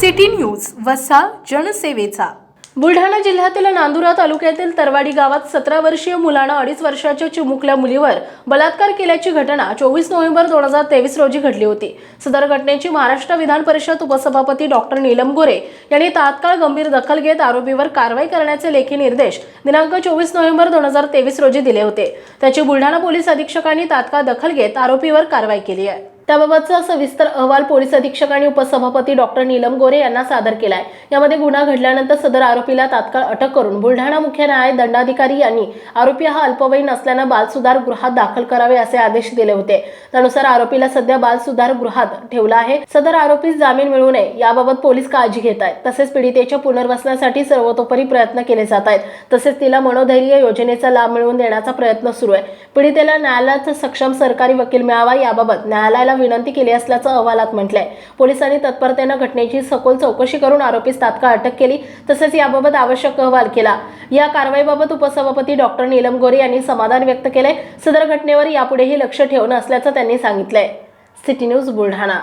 City news वसा जनसेवेचा. बुलढाणा जिल्ह्यातील नांदुरा तालुक्यातील तरवाडी गावात सतरा वर्षीय मुलानं अडीच वर्षाच्या चिमुकल्या मुलीवर बलात्कार केल्याची घटना चोवीस नोव्हेंबर दोन हजार तेवीस रोजी घडली होती. सदर घटनेची महाराष्ट्र विधान परिषद उपसभापती डॉक्टर नीलम गोरे यांनी तात्काळ गंभीर दखल घेत आरोपीवर कारवाई करण्याचे लेखी निर्देश दिनांक चोवीस नोव्हेंबर दोन हजार तेवीस रोजी दिले होते. त्याची बुलढाणा पोलीस अधीक्षकांनी तात्काळ दखल घेत आरोपीवर कारवाई केली आहे. त्याबाबतचा सविस्तर अहवाल पोलीस अधीक्षक आणि उपसभापती डॉक्टर नीलम गोरे यांना सादर केलाय. यामध्ये गुन्हा घडल्यानंतर सदर आरोपीला तात्काळ अटक करून बुलढाणा मुख्य न्याय दंडाधिकारी यांनी आरोपी हा अल्पवयीन असल्यानं बालसुधार गृहात दाखल करावे असे आदेश दिले होते. त्यानुसार आरोपीला सध्या बालसुधार गृहात ठेवला आहे. सदर आरोपीस जामीन मिळू नये याबाबत पोलीस काळजी घेत आहेत. तसेच पीडितेच्या पुनर्वसनासाठी सर्वतोपरी प्रयत्न केले जात आहेत. तसेच तिला मनोधैर्य योजनेचा लाभ मिळवून देण्याचा प्रयत्न सुरू आहे. पीडितेला न्यायालयाचा सक्षम सरकारी वकील मिळावा याबाबत न्यायालयाला विनंती केली असल्याचं अहवालात म्हटलंय. पोलिसांनी तत्परतेनं घटनेची सखोल चौकशी करून आरोपीस तात्काळ अटक केली तसेच याबाबत आवश्यक अहवाल केला. या कारवाईबाबत उपसभापती डॉक्टर नीलम गोरे यांनी समाधान व्यक्त केले सदर घटनेवर यापुढेही लक्ष ठेवणं असल्याचं त्यांनी सांगितलंय. City news Buldhana.